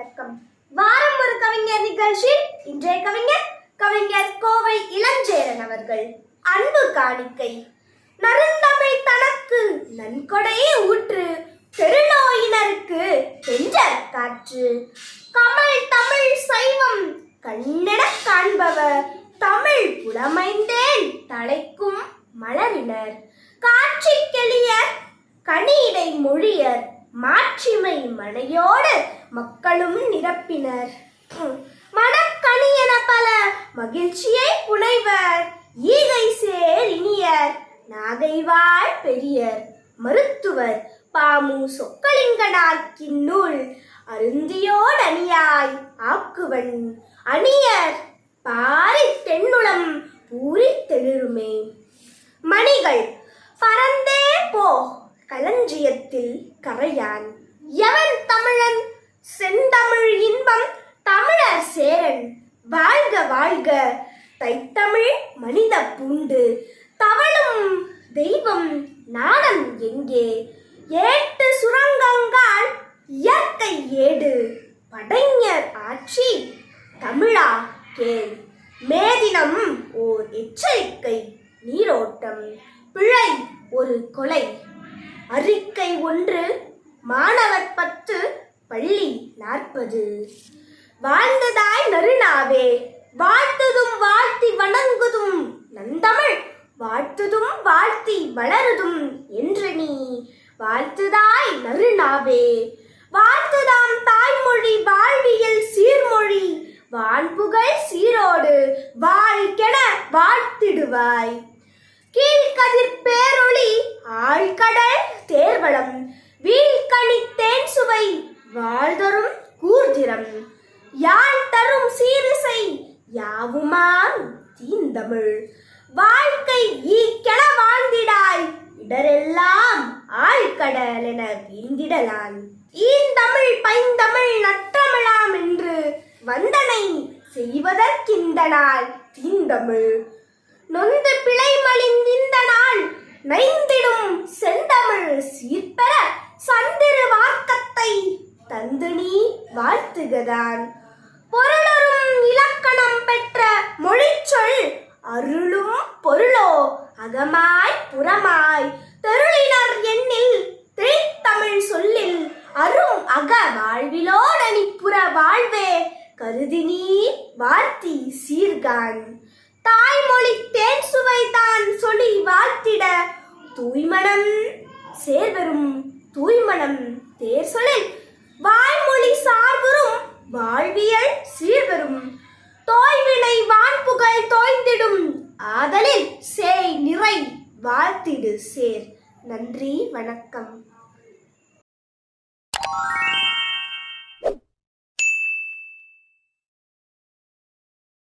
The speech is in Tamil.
வணக்கம். வாரம் ஒரு கவிஞர் நிகழ்ச்சி இன்றைய கவிஞர் கவிஞர் கோவை இளஞ்சேரன் அவர்கள். அன்பு காணிக்கை. நருந்தமிழ் தனக்கு நன்கொடையே ஊற்று பெருநோயினருக்கு தென்றல் காற்று. கமல் தமிழ் சைவம் கண்ணென காண்பவர். தமிழ் புலமைந்தேன் தலைக்கும் மலரினர். காட்சி கெளியர் கனியிடை மொழியர். மாட்சிமை மனையோடு மக்களும் நிரப்பினர். மனக்கணி என பல மகிழ்ச்சியை புனைவர். ஈகை சேர் இனியர் நாகைவாழ் பெரியர். மருத்துவர் பாமு சொக்கலிங்கனாக்கின் நூல் அருந்தியோடணியாய் ஆக்குவன். அணியர் பாரி தென்னுளம் பூரி தெளிருமே. மணிகள் பறந்தே போ களஞ்சியத்தில் கரையான். எவன் தமிழன்? செந்தமிழ் இன்பம் தமிழர் சேரன். வாழ்க வாழ்க. தைத்தமிழ் மனித பூண்டு. தவளும் தெய்வம் நாடம் எங்கே? ஏட்டு சுரங்கங்கால் இயற்கை ஏடு. படைஞர் ஆட்சி தமிழா கேள். மேதினம் ஓர் எச்சரிக்கை நீரோட்டம். பிழை ஒரு கொலை அறிக்கை ஒன்று மாணவர் பத்து பள்ளி நாற்பது. வாழ்ந்ததாய் நறுநாவே வாழ்த்ததும் வாழ்த்தி வணங்குதும் நந்தமிழ் வாழ்த்துதும் வாழ்த்தி வளருதும் என்று நீ. வாழ்த்துதாய் நறுநாவே வாழ்த்துதாம் தாய்மொழி வாழ்வியல் சீர்மொழி வான்புகழ் சீரோடு வாழ்கென வாழ்த்திடுவாய். கீழ்கதிர் பேரொளி ஆழ்கடல் தேர்வளம் வீழ்கனி தேன் சுவை வாழ்தரும் கூர்திரம் யாழ் தரும் சீரிசை யாவுமாம் தீந்தமிழ். வாழ்க்கை ஈக்கென வாழ்ந்திடாய் இடரெல்லாம் ஆழ்கடல் என வீழ்ந்திடலான். ஈந்தமிழ் பைந்தமிழ் நற்றமிழாம் என்று வந்தனை செய்வதற்கிந்த நாள் தீந்தமிழ். நொந்து பிழை மலிந்திந்த நாள் நைந்திடும் செந்தமிழ் சீர்பெற சந்திரு வாக்கத்தை தந்து நீ வாழ்த்துகதான். பொருளரும் இலக்கணம் பெற்ற மொழிச்சொல் அருளும் பொருளோ அகமாய் புறமாய். தெருளினர் எண்ணில் திரைத்தமிழ் சொல்லில் அரும் அக வாழ்விலோடனி புற வாழ்வே. கருதி நீ வாழ்த்தி சீர்கான். தாய்மொழி தேன் சுவை தான் சொல்லி வாழ்த்திட தூய்மனம் சேர்வரும் தூய்மனம் தேர் சொலில் வாய்மொழி சார்வரும் வாழ்வியல் சீர்வரும் தோய்வினை வான்புகழ் தோய்ந்திடும் ஆதலில் சேய் நிறை வாழ்த்திடு சேர். நன்றி வணக்கம்.